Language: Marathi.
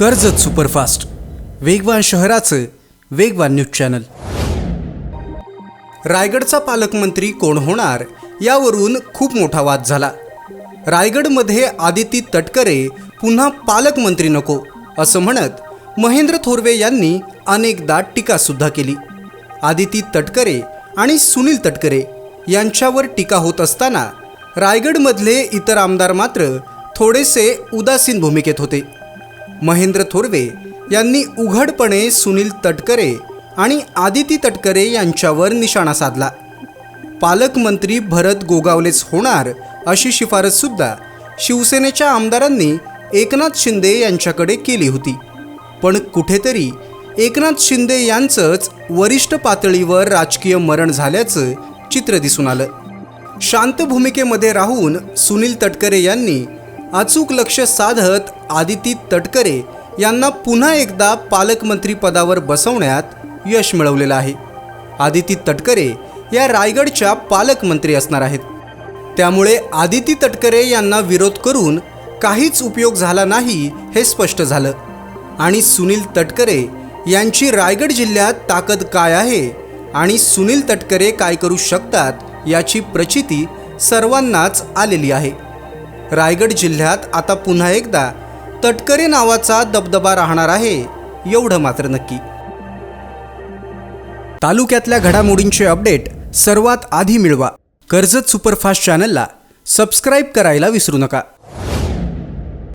कर्जत सुपरफास्ट. वेगवान शहराचं वेगवान न्यूज चॅनल. रायगडचा पालकमंत्री कोण होणार यावरून खूप मोठा वाद झाला. रायगडमध्ये आदिती तटकरे पुन्हा पालकमंत्री नको असं म्हणत महेंद्र थोरवे यांनी अनेकदा टीकासुद्धा केली. आदिती तटकरे आणि सुनील तटकरे यांच्यावर टीका होत असताना रायगडमधले इतर आमदार मात्र थोडेसे उदासीन भूमिकेत होते. महेंद्र थोरवे यांनी उघडपणे सुनील तटकरे आणि आदिती तटकरे यांच्यावर निशाणा साधला. पालकमंत्री भरत गोगावलेच होणार अशी शिफारससुद्धा शिवसेनेच्या आमदारांनी एकनाथ शिंदे यांच्याकडे केली होती. पण कुठेतरी एकनाथ शिंदे यांचंच वरिष्ठ पातळीवर राजकीय मरण झाल्याचं चित्र दिसून आलं. शांत भूमिकेमध्ये राहून सुनील तटकरे यांनी अचूक लक्ष साधत आदिती तटकरे यांना पुन्हा एकदा पालकमंत्री पदावर बसवण्यात यश मिळवलेलं आहे. आदिती तटकरे या रायगडच्या पालकमंत्री असणार आहेत. त्यामुळे आदिती तटकरे यांना विरोध करून काहीच उपयोग झाला नाही हे स्पष्ट झालं. आणि सुनील तटकरे यांची रायगड जिल्ह्यात ताकद काय आहे आणि सुनील तटकरे काय करू शकतात याची प्रचिती सर्वांनाच आलेली आहे. रायगड जिल्ह्यात आता पुन्हा एकदा तटकरे नावाचा दबदबा राहणार आहे एवढं मात्र नक्की. तालुक्यातल्या घडामोडींचे अपडेट सर्वात आधी मिळवा. कर्जत सुपरफास्ट चॅनलला सबस्क्राईब करायला विसरू नका.